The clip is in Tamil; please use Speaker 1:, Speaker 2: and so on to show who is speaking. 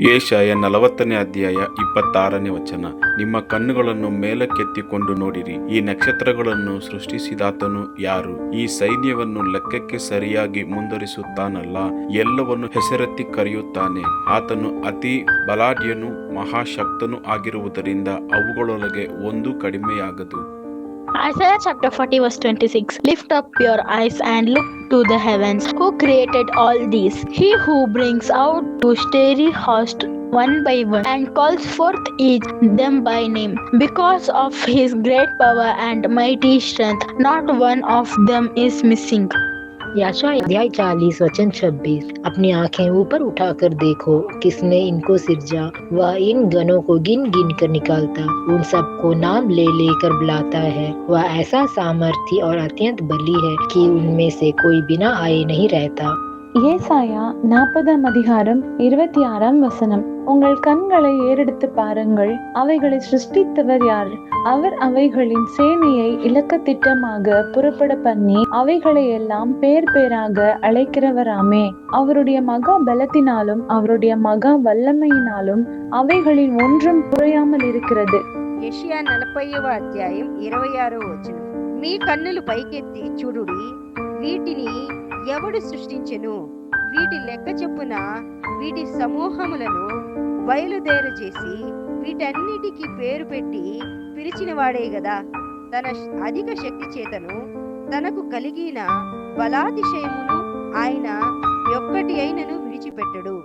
Speaker 1: ಏಷಾಯ ನಲವತ್ತನೇ ಅಧ್ಯಾಯ ಇಪ್ಪತ್ತಾರನೇ ವಚನ. ನಿಮ್ಮ ಕಣ್ಣುಗಳನ್ನು ಮೇಲಕ್ಕೆತ್ತಿಕೊಂಡು ನೋಡಿರಿ. ಈ ನಕ್ಷತ್ರಗಳನ್ನು ಸೃಷ್ಟಿಸಿದಾತನು ಯಾರು? ಈ ಸೈನ್ಯವನ್ನು ಲೆಕ್ಕಕ್ಕೆ ಸರಿಯಾಗಿ ಮುಂದುವರಿಸುತ್ತಾನಲ್ಲ ಎಲ್ಲವನ್ನು ಹೆಸರೆತ್ತಿ ಕರೆಯುತ್ತಾನೆ. ಆತನು ಅತಿ ಬಲಾಢ್ಯನು ಮಹಾಶಕ್ತನು ಆಗಿರುವುದರಿಂದ ಅವುಗಳೊಳಗೆ ಒಂದು ಕಡಿಮೆಯಾಗದು.
Speaker 2: Isaiah chapter 40, verse 26 Lift up your eyes and look to the heavens. Who created all these? He who brings out to starry host one by one and calls forth each them by name. Because of his great power and mighty strength, not one of them is missing.
Speaker 3: याशा अध्याय चालीस वचन छब्बीस। अपनी आँखें ऊपर उठाकर देखो, किसने इनको सिरजा? वह इन गनों को गिन गिन कर निकालता, उन सबको नाम ले लेकर बुलाता है। वह ऐसा सामर्थ्य और अत्यंत बली है कि उनमें से कोई बिना आए नहीं रहता।
Speaker 4: ஏசாயா நாற்பதாம் அதிகாரம் இருபத்தி ஆறாம் வசனம் உங்கள் கண்களை ஏறெடுத்து பாருங்கள் அவைகளை சிருஷ்டித்தவர் யார் அவர் அவைகளின் சேனையை இலக்க திட்டமாக புறப்பட பண்ணி அவைகளை எல்லாம் பேர் பேராக அழைக்கிறவராமே அவருடைய மகா பலத்தினாலும் அவருடைய மகா வல்லமையினாலும் அவைகளின் ஒன்றும் குறையாமல் இருக்கிறது
Speaker 5: యెషయా నలభైవ అధ్యాయం ఇరవై ఆరో వచనం మీ కన్నులు పైకెత్తి చూడుడి వీటిని ఎవడు సృష్టించెను? వీటి లెక్క చెప్పున వీటి సమూహములను బయలుదేరు చేసి వీటన్నిటికి పేరు పెట్టి పిలిచినవాడే గదా. తన అధిక శక్తి చేతను తనకు కలిగిన బలాతిశయమును ఆయన ఒక్కటి అయినను విడిచిపెట్టడు.